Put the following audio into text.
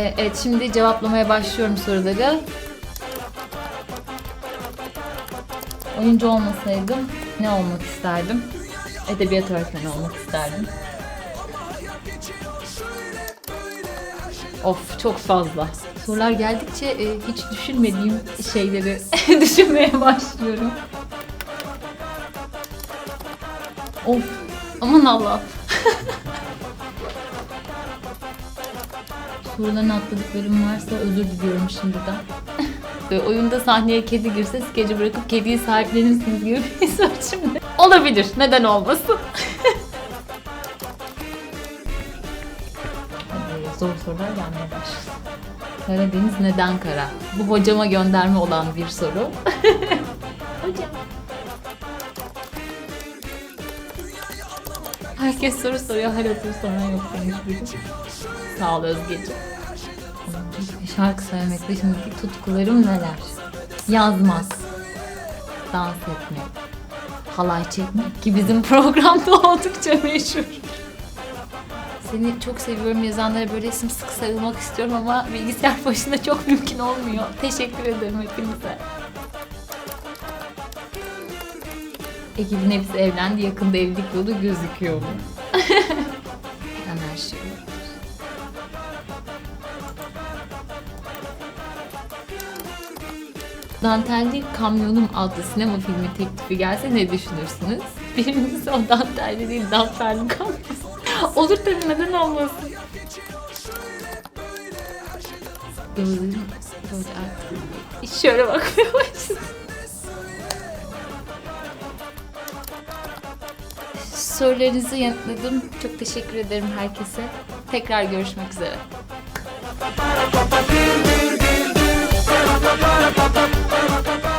Evet şimdi cevaplamaya başlıyorum soruları. Oyuncu olmasaydım ne olmak isterdim? Edebiyat öğretmeni olmak isterdim. Of çok fazla. Sorular geldikçe e, hiç düşünmediğim şeyleri düşünmeye başlıyorum. Of aman Allah. Sorularını atladıklarım varsa özür diliyorum şimdiden. Oyunda sahneye kedi girse skeci bırakıp kediyi sahiplenirsiniz gibi bir soru şimdi. Olabilir. Neden olmasın? Zor sorular gelmeye başladı. Karadeniz neden kara? Bu hocama gönderme olan bir soru. Hocam. Herkes soru soruyor, hal otur sonra yok demiş biri. Sağ ol Özgeciğim. Şarkı söylemekte şimdiki tutkularım neler? Yazmak, dans etmek, halay çekmek ki bizim programda oldukça meşhur. Seni çok seviyorum yazanlara böyle sımsıkı sarılmak istiyorum ama bilgisayar başında çok mümkün olmuyor. Teşekkür ederim hepinize. Ekibin hepsi evlendi. Yakında evlilik yolu gözüküyor mu? şey olabilir. Dantelli Kamyonum adlı sinema filmi teklifi gelse ne düşünürsünüz? Birincisi o dantelli değil, dantelli kamyon. Olur tabii neden olmasın? Gözlerim böyle artık şöyle bakmaya başladım. sorularınızı yanıtladım. Çok teşekkür ederim herkese. Tekrar görüşmek üzere.